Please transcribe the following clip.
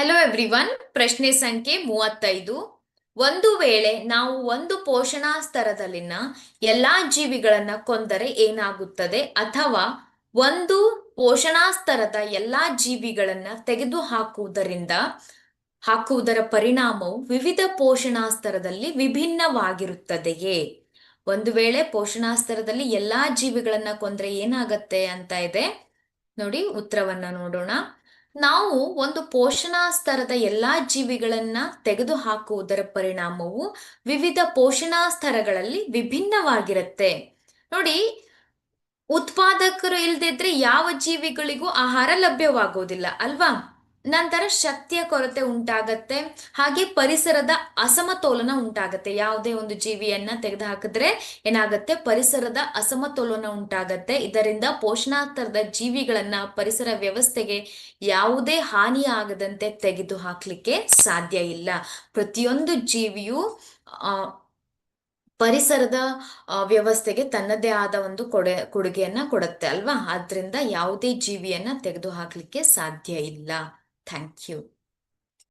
Hello everyone ಪ್ರಶ್ನೆ ಸಂಖ್ಯೆ ಮೂವತ್ತೈದು. ಒಂದು ವೇಳೆ ನಾವು ಒಂದು ಪೋಷಣಾ ಸ್ತರದಲ್ಲಿನ ಎಲ್ಲಾ ಜೀವಿಗಳನ್ನ ಕೊಂದರೆ ಏನಾಗುತ್ತದೆ? ಅಥವಾ ಒಂದು ಪೋಷಣಾ ಸ್ತರದ ಎಲ್ಲಾ ಜೀವಿಗಳನ್ನ ತೆಗೆದು ಹಾಕುವುದರಿಂದ ಹಾಕುವುದರ ಪರಿಣಾಮವು ವಿವಿಧ ಪೋಷಣಾ ಸ್ತರದಲ್ಲಿ ವಿಭಿನ್ನವಾಗಿರುತ್ತದೆಯೇ? ಒಂದು ವೇಳೆ ಪೋಷಣಾ ಸ್ತರದಲ್ಲಿ ಎಲ್ಲಾ ಜೀವಿಗಳನ್ನ ಕೊಂದ್ರೆ ಏನಾಗತ್ತೆ ಅಂತ ಇದೆ. ನೋಡಿ ಉತ್ತರವನ್ನ ನೋಡೋಣ. ನಾವು ಒಂದು ಪೋಷಣಾ ಸ್ತರದ ಎಲ್ಲಾ ಜೀವಿಗಳನ್ನ ತೆಗೆದು ಹಾಕುವುದರ ಪರಿಣಾಮವು ವಿವಿಧ ಪೋಷಣಾ ಸ್ತರಗಳಲ್ಲಿ ವಿಭಿನ್ನವಾಗಿರುತ್ತೆ. ನೋಡಿ, ಉತ್ಪಾದಕರು ಇಲ್ದಿದ್ರೆ ಯಾವ ಜೀವಿಗಳಿಗೂ ಆಹಾರ ಲಭ್ಯವಾಗುವುದಿಲ್ಲ, ಅಲ್ವಾ? ನಂತರ ಶಕ್ತಿಯ ಕೊರತೆ ಉಂಟಾಗತ್ತೆ. ಹಾಗೆ ಪರಿಸರದ ಅಸಮತೋಲನ ಉಂಟಾಗತ್ತೆ. ಯಾವುದೇ ಒಂದು ಜೀವಿಯನ್ನ ತೆಗೆದುಹಾಕಿದ್ರೆ ಏನಾಗತ್ತೆ? ಪರಿಸರದ ಅಸಮತೋಲನ ಉಂಟಾಗತ್ತೆ. ಇದರಿಂದ ಪೋಷಣಾರ್ಥರದ ಜೀವಿಗಳನ್ನ ಪರಿಸರ ವ್ಯವಸ್ಥೆಗೆ ಯಾವುದೇ ಹಾನಿ ಆಗದಂತೆ ತೆಗೆದು ಹಾಕ್ಲಿಕ್ಕೆ ಸಾಧ್ಯ ಇಲ್ಲ. ಪ್ರತಿಯೊಂದು ಜೀವಿಯು ಪರಿಸರದ ವ್ಯವಸ್ಥೆಗೆ ತನ್ನದೇ ಆದ ಒಂದು ಕೊಡೆ, ಕೊಡುಗೆಯನ್ನ ಕೊಡುತ್ತೆ ಅಲ್ವಾ? ಆದ್ರಿಂದ ಯಾವುದೇ ಜೀವಿಯನ್ನ ತೆಗೆದು ಹಾಕ್ಲಿಕ್ಕೆ ಸಾಧ್ಯ ಇಲ್ಲ. Thank you.